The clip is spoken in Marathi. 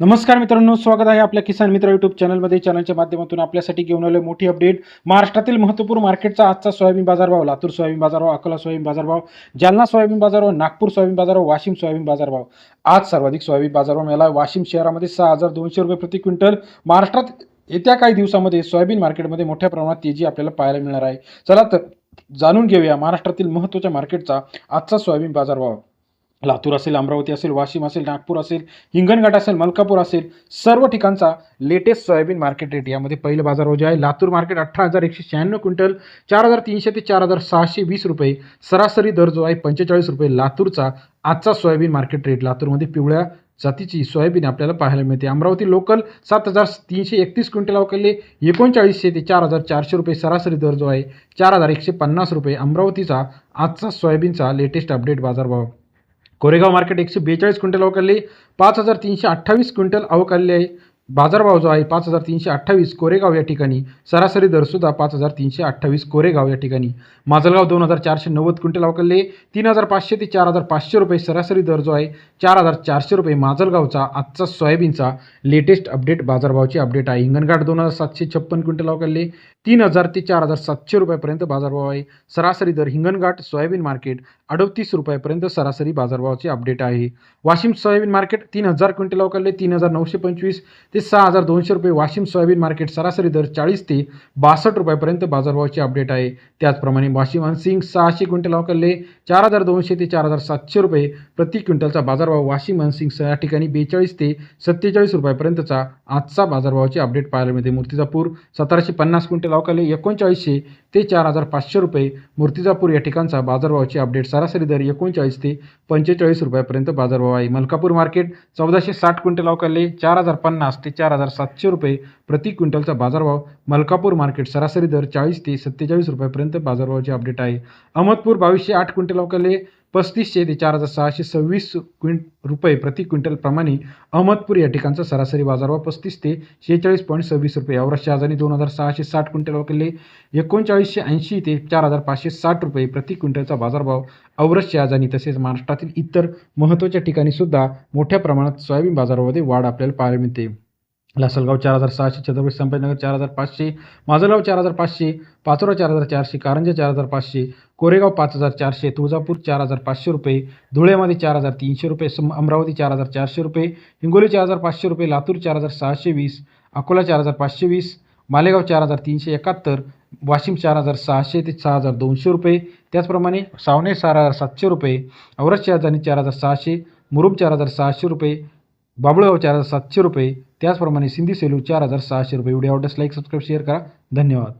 नमस्कार मित्रांनो स्वागत आहे आपल्या किसान मित्र युट्यूब चॅनलमध्ये. चॅनलच्या माध्यमातून आपल्यासाठी घेऊन आलोय मोठी अपडेट महाराष्ट्रातील महत्त्वपूर्ण मार्केटचा आजचा सोयाबीन बाजारभाव. लातूर सोयाबीन बाजारभाव अकोला सोयाबीन बाजारभाव जालना सोयाबीन बाजारभाव नागपूर सोयाबीन बाजारभाव वाशिम सोयाबीन बाजारभाव. आज सर्वाधिक सोयाबीन बाजारभाव मिळाला. वाशिम शहरामध्ये सहा हजार दोनशे रुपये प्रति क्विंटल. महाराष्ट्रात येत्या काही दिवसामध्ये सोयाबीन मार्केटमध्ये मोठ्या प्रमाणात तेजी आपल्याला पाहायला मिळणार आहे. चला तर जाणून घेऊया महाराष्ट्रातील महत्त्वाच्या मार्केटचा आजचा सोयाबीन बाजारभाव. लातूर असेल अमरावती असेल वाशिम असेल नागपूर असेल हिंगणघाट असेल मलकापूर असेल सर्व ठिकाणचा लेटेस्ट सोयाबीन मार्केट रेट यामध्ये पहिलं बाजार जे आहे. लातूर मार्केट अठरा हजार एकशे शहाण्णव क्विंटल चार हजार तीनशे ते चार हजार सहाशे वीस रुपये सरासरी दर जो आहे पंचेचाळीस रुपये. लातूरचा आजचा सोयाबीन मार्केट रेट लातूरमध्ये पिवळ्या जातीची सोयाबीन आपल्याला पाहायला मिळते. अमरावती लोकल सात हजार तीनशे एकतीस क्विंटल अवकाले एकोणचाळीसशे ते चार हजार चारशे रुपये सरासरी दर जो आहे चार हजार एकशे पन्नास रुपये. अमरावतीचा आजचा सोयाबीनचा लेटेस्ट अपडेट बाजारभाव कोरेगाव मार्केट एकशे बेचाळीस क्विंटल अवकालले पाच हजार तीनशे अठ्ठावीस क्विंटल अवकालले आहे. बाजारभाव जो आहे पाच हजार तीनशे अठ्ठावीस कोरेगाव या ठिकाणी. सरासरी दरसुद्धा पाच हजार तीनशे अठ्ठावीस कोरेगाव या ठिकाणी. माजलगाव दोन हजार चारशे नव्वद क्विंटल अवकलले तीन हजार पाचशे ते चार हजार पाचशे रुपये सरासरी दर जो आहे चार हजार चारशे रुपये माजलगावचा आजचा सोयाबीनचा लेटेस्ट अपडेट बाजारभावची अपडेट आहे. हिंगणघाट दोन हजार सातशे छप्पन क्विंटल अवकलले तीन हजार ते चार हजार सातशे रुपयापर्यंत बाजारभाव आहे. सरासरी दर हिंगणघाट सोयाबीन मार्केट अडतीस रुपयापर्यंत सरासरी बाजारभावाची अपडेट आहे. वाशिम सोयाबीन मार्केट तीन हजार क्विंटल अवकलले तीन हजार नऊशे पंचवीस. ते सहा हजार दोनशे रुपये वाशिम सोयाबीन मार्केट सरासरी दर चाळीस ते बासष्ट रुपयापर्यंत बाजारभावाची अपडेट आहे. त्याचप्रमाणे वाशिम अनसिंग सहाशे क्विंटल अवकालले चार हजार दोनशे ते चार हजार सातशे रुपये प्रति क्विंटलचा बाजारभाव वाशिम अनसिंग या ठिकाणी बेचाळीस ते सत्तेचाळीस रुपयापर्यंतचा आजचा बाजारभावाची अपडेट पाहायला मिळते. मूर्तिजापूर सतराशे पन्नास क्विंटल अवकाले एकोणचाळीसशे ते चार हजार पाचशे रुपये मूर्तिजापूर या ठिकाणचा बाजारभावाची अपडेट सरासरी दर एकोणचाळीस ते पंचेचाळीस रुपयापर्यंत बाजारभाव आहे. मलकापूर मार्केट चौदाशे साठ क्विंटल अवकाले चार हजार पन्नास ते चार हजार सातशे रुपये प्रति क्विंटलचा बाजारभाव मलकापूर मार्केट सरासरी दर चाळीस ते सत्तेचाळीस रुपयापर्यंत बाजारभावाची अपडेट आहे. अहमदपूर बावीसशे आठ क्विंटल अवकाले पस्तीसशे ते चार हजार सहाशे सव्वीस क्विंट रुपये प्रति क्विंटलप्रमाणे अहमदपूर या ठिकाणचा सरासरी बाजारभाव पस्तीस ते शेहेचाळीस पॉईंट सव्वीस रुपये. औरत शहाजानी दोन हजार सहाशे साठ क्विंटल वकले एकोणचाळीसशे ऐंशी ते चार हजार पाचशे साठ रुपये प्रति क्विंटलचा बाजारभाव औरत शहाजानी तसेच महाराष्ट्रातील इतर महत्त्वाच्या ठिकाणीसुद्धा मोठ्या प्रमाणात सोयाबीन बाजारामध्ये वाढ आपल्याला पाहायला मिळते. लासलगाव चार हजार सहाशे छत्रपती संभाजीनगर चार हजार पाचशे माजलगाव चार हजार पाचशे पाचोरा चार हजार चारशे कारंजा चार हजार पाचशे कोरेगाव पाच हजार चारशे तुळजापूर चार हजार पाचशे रुपये धुळ्यामध्ये चार हजार तीनशे रुपये सम अमरावती चार हजार चारशे रुपये हिंगोली चार हजार पाचशे रुपये लातूर चार हजार सहाशे वीस अकोला चार हजार पाचशे वीस मालेगाव चार हजार तीनशे एकाहत्तर वाशिम चार हजार सहाशे ते सहा हजार दोनशे रुपये त्याचप्रमाणे सावणे चार हजार सातशे रुपये औरत शहाजानी चार हजार सहाशे मुरुम चार हजार सहाशे रुपये बाबुळगाव चार हजार सातशे रुपये. त्याचप्रमाणे सिंधी सेलू चार हजार सहाशे रुपये. व्हिडिओ आवडल्यास लाईक सबस्क्राईब शेअर करा. धन्यवाद.